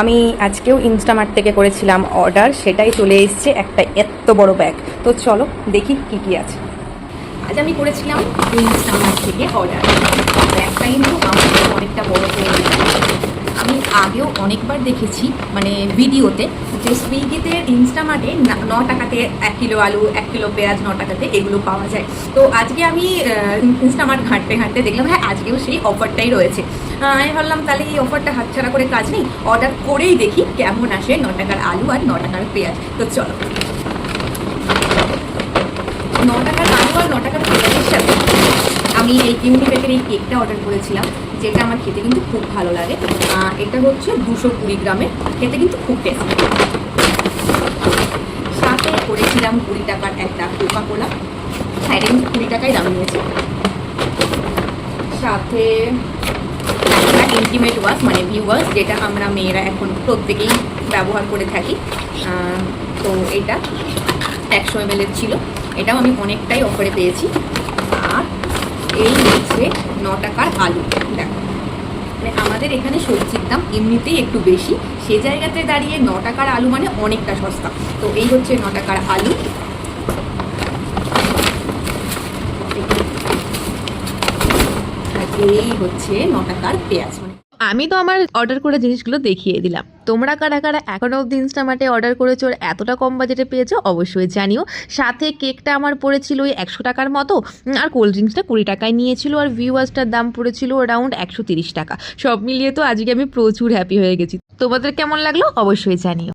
আমি আজকেও ইনস্টামার্ট থেকে করেছিলাম অর্ডার, সেটাই চলে এসছে একটা এত বড় ব্যাগ তো চলো দেখি কি কি আছে। আজ আমি করেছিলাম ইনস্টামার্ট থেকে অর্ডার ব্যাগটা কিন্তু আমার অনেকটা বড় হয়ে গেছে আমি আগেও অনেকবার দেখেছি মানে ভিডিওতে, যে সুইগিতে ইনস্টামার্টে না- টাকাতে এক কিলো আলু, এক কিলো পেঁয়াজ, ন টাকাতে এগুলো পাওয়া যায়। তো আজকে আমি ইনস্টামার্ট ঘাঁটতে ঘাঁটতে দেখলাম হ্যাঁ আজকেও সেই অফারটাই রয়েছে। আমি ভাবলাম, তাহলে এই অফারটা হাতছাড়া করে কাজ নেই, অর্ডার করেই দেখি কেমন আসে ন টাকার আলু আর ন টাকার পেঁয়াজ। তো চলো। ন টাকার আলু আর ন টাকার আমি এই ইউনিবেকের এই কেকটা অর্ডার করেছিলাম, যেটা আমার খেতে কিন্তু খুব ভালো লাগে। এটা হচ্ছে দুশো কুড়ি গ্রামের, খেতে কিন্তু খুব টেস্টি সাথে করেছিলাম কুড়ি টাকার একটা কোকা কোলা এটা কিন্তু কুড়ি টাকায় দাম নিয়েছে। সাথে ইন্টিমেট ওয়াশ মানে ভি ওয়াশ যেটা আমরা মেয়েরা এখন প্রত্যেকেই ব্যবহার করে থাকি। তো এটা একশো এম ছিল। এটাও আমি অনেকটাই অফারে পেয়েছি। আর এই হচ্ছে ন টাকার আলু। দেখো মানে আমাদের এখানে সবজির দাম এমনিতেই একটু বেশি। সে জায়গাতে দাঁড়িয়ে ন টাকার আলু মানে অনেকটা সস্তা। তো এই হচ্ছে ন টাকার আলু। এই হচ্ছে ন টাকার পেঁয়াজ। মানে আমি তো আমার অর্ডার করা জিনিসগুলো দেখিয়ে দিলাম। তোমরা কারা কারা এখনও অবধি ইনস্টামার্টে অর্ডার করেছ আর এতটা কম বাজেটে পেয়েছ অবশ্যই জানিও। সাথে কেকটা আমার পড়েছিল ওই একশো টাকার মতো আর কোল্ড ড্রিঙ্কসটা কুড়ি টাকায় নিয়েছিল, আর ভিউয়ার্সটার দাম পড়েছিল অ্যারাউন্ড একশো তিরিশ টাকা। সব মিলিয়ে তো আজকে আমি প্রচুর হ্যাপি হয়ে গেছি। তোমাদের কেমন লাগল? অবশ্যই জানিও।